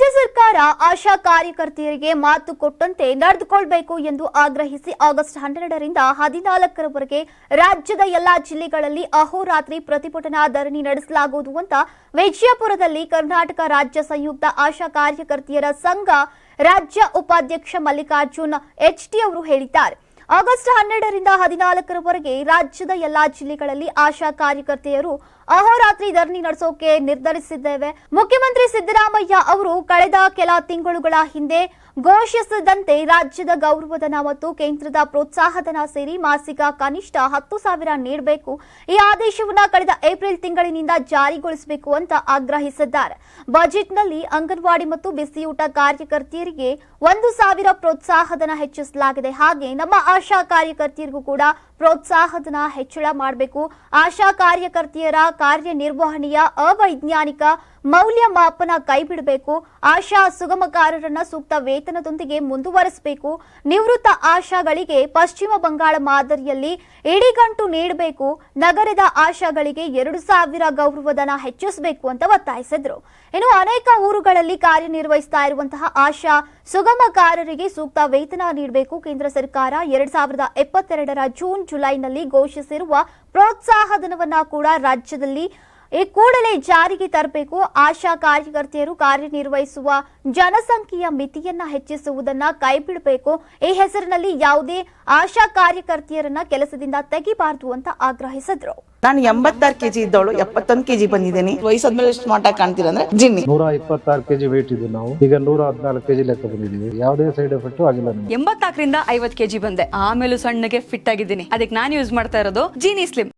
ರಾಜ್ಯ ಸರ್ಕಾರ ಆಶಾ ಕಾರ್ಯಕರ್ತೆಯರಿಗೆ ಮಾತು ಕೊಟ್ಟಂತೆ ನಡೆದುಕೊಳ್ಬೇಕು ಎಂದು ಆಗ್ರಹಿಸಿ ಆಗಸ್ಟ್ ಹನ್ನೆರಡರಿಂದ ಹದಿನಾಲ್ಕರವರೆಗೆ ರಾಜ್ಯದ ಎಲ್ಲಾ ಜಿಲ್ಲೆಗಳಲ್ಲಿ ಅಹೋರಾತ್ರಿ ಪ್ರತಿಭಟನಾ ಧರಣಿ ನಡೆಸಲಾಗುವುದು ಅಂತ ವಿಜಯಪುರದಲ್ಲಿ ಕರ್ನಾಟಕ ರಾಜ್ಯ ಸಂಯುಕ್ತ ಆಶಾ ಕಾರ್ಯಕರ್ತೆಯರ ಸಂಘ ರಾಜ್ಯ ಉಪಾಧ್ಯಕ್ಷ ಮಲ್ಲಿಕಾರ್ಜುನ್ ಎಚ್ಟಿ ಅವರು ಹೇಳಿದ್ದಾರೆ. ಆಗಸ್ಟ್ ಹನ್ನೆರಡರಿಂದ ಹದಿನಾಲ್ಕರವರೆಗೆ ರಾಜ್ಯದ ಎಲ್ಲಾ ಜಿಲ್ಲೆಗಳಲ್ಲಿ ಆಶಾ ಕಾರ್ಯಕರ್ತೆಯರು ಅಹೋರಾತ್ರಿ ಧರಣಿ ನಡೆಸೋಕೆ ನಿರ್ಧರಿಸಿದ್ದೇವೆ. ಮುಖ್ಯಮಂತ್ರಿ ಸಿದ್ದರಾಮಯ್ಯ ಅವರು ಕಳೆದ ಕೆಲ ತಿಂಗಳುಗಳ ಹಿಂದೆ ಘೋಷಿಸಿದಂತೆ ರಾಜ್ಯದ ಗೌರವಧನ ಮತ್ತು ಕೇಂದ್ರದ ಪ್ರೋತ್ಸಾಹಧನ ಸೇರಿ ಮಾಸಿಕ ಕನಿಷ್ಠ ಹತ್ತು ಸಾವಿರ ನೀಡಬೇಕು. ಈ ಆದೇಶವನ್ನು ಕಳೆದ ಏಪ್ರಿಲ್ ತಿಂಗಳಿನಿಂದ ಜಾರಿಗೊಳಿಸಬೇಕು ಅಂತ ಆಗ್ರಹಿಸಿದ್ದಾರೆ. ಬಜೆಟ್ನಲ್ಲಿ ಅಂಗನವಾಡಿ ಮತ್ತು ಬಿಸಿಯೂಟ ಕಾರ್ಯಕರ್ತೆಯರಿಗೆ ಒಂದು ಸಾವಿರ ಪ್ರೋತ್ಸಾಹಧನ ಹೆಚ್ಚಿಸಲಾಗಿದೆ. ಹಾಗೆ ನಮ್ಮ ಆಶಾ ಕಾರ್ಯಕರ್ತೆಯರಿಗೂ ಕೂಡ ಪ್ರೋತ್ಸಾಹಧನ ಹೆಚ್ಚಳ ಮಾಡಬೇಕು. ಆಶಾ ಕಾರ್ಯಕರ್ತೆಯರ ಕಾರ್ಯನಿರ್ವಹಣೆಯ ಅವೈಜ್ಞಾನಿಕ ಮೌಲ್ಯಮಾಪನ ಕೈಬಿಡಬೇಕು. ಆಶಾ ಸುಗಮಕಾರರನ್ನ ಸೂಕ್ತ ವೇತನದೊಂದಿಗೆ ಮುಂದುವರೆಸಬೇಕು. ನಿವೃತ್ತ ಆಶಾಗಳಿಗೆ ಪಶ್ಚಿಮ ಬಂಗಾಳ ಮಾದರಿಯಲ್ಲಿ ಇಡಿಗಂಟು ನೀಡಬೇಕು. ನಗರದ ಆಶಾಗಳಿಗೆ ಎರಡು ಸಾವಿರ ಗೌರವಧನ ಹೆಚ್ಚಿಸಬೇಕು ಅಂತ ಒತ್ತಾಯಿಸಿದ್ರು. ಇನ್ನು ಅನೇಕ ಊರುಗಳಲ್ಲಿ ಕಾರ್ಯನಿರ್ವಹಿಸ್ತಾ ಇರುವಂತಹ ಆಶಾ ಸುಗಮಕಾರರಿಗೆ ಸೂಕ್ತ ವೇತನ ನೀಡಬೇಕು. ಕೇಂದ್ರ ಸರ್ಕಾರ ಎರಡ್ ಸಾವಿರದ ಎಪ್ಪತ್ತೆರಡರ ಜೂನ್ ಜುಲೈನಲ್ಲಿ ಘೋಷಿಸಿರುವ ಪ್ರೋತ್ಸಾಹಧನವನ್ನ ಕೂಡ ರಾಜ್ಯದಲ್ಲಿ ಈ ಕೂಡಲೇ ಜಾರಿಗೆ ತರಬೇಕು. ಆಶಾ ಕಾರ್ಯಕರ್ತೆಯರು ಕಾರ್ಯನಿರ್ವಹಿಸುವ ಜನಸಂಖ್ಯೆಯ ಮಿತಿಯನ್ನ ಹೆಚ್ಚಿಸುವುದನ್ನ ಕೈಬಿಡಬೇಕು. ಈ ಹೆಸರಿನಲ್ಲಿ ಯಾವುದೇ ಆಶಾ ಕಾರ್ಯಕರ್ತೆಯರನ್ನ ಕೆಲಸದಿಂದ ತೆಗಿಬಾರದು ಅಂತ ಆಗ್ರಹಿಸಿದ್ರು. ನಾನು ಎಂಬತ್ತಾರು ಕೆಜಿ ಇದ್ದವಳು ಎಪ್ಪತ್ತೊಂದು ಕೆಜಿ ಬಂದಿದ್ದೀನಿ. ವಯಸ್ಸಾದ್ಮೇಲೆ ಎಷ್ಟು ಮಾಟ ಕಾಣ್ತೀರಾ ಅಂದ್ರೆ ಜಿನ್ನಿ. ನೂರ ಇಪ್ಪತ್ತಾರು ಕೆಜಿ ವೇಟ್ ಇದ್ದು ನಾವು. ಈಗ ನೂರ ಹದಿನಾಲ್ಕು ಕೆಜಿ ಲೆಕ್ಕ ಬಂದಿದ್ದೀವಿ. ಯಾವುದೇ ಸೈಡ್ ಎಫೆಕ್ಟ್ ಆಗಿಲ್ಲ ಎಂಬತ್ತಾಕರಿಂದ ಎಂಬತ್ನಾಲ್ಕರಿಂದ ಐವತ್ ಕೆಜಿ ಬಂದೆ. ಆಮೇಲೆ ಸಣ್ಣಗೆ ಫಿಟ್ ಆಗಿದ್ದೀನಿ. ಅದಕ್ಕೆ ನಾನು ಯೂಸ್ ಮಾಡ್ತಾ ಇರೋದು ಜೀನಿ ಸ್ಲಿಮ್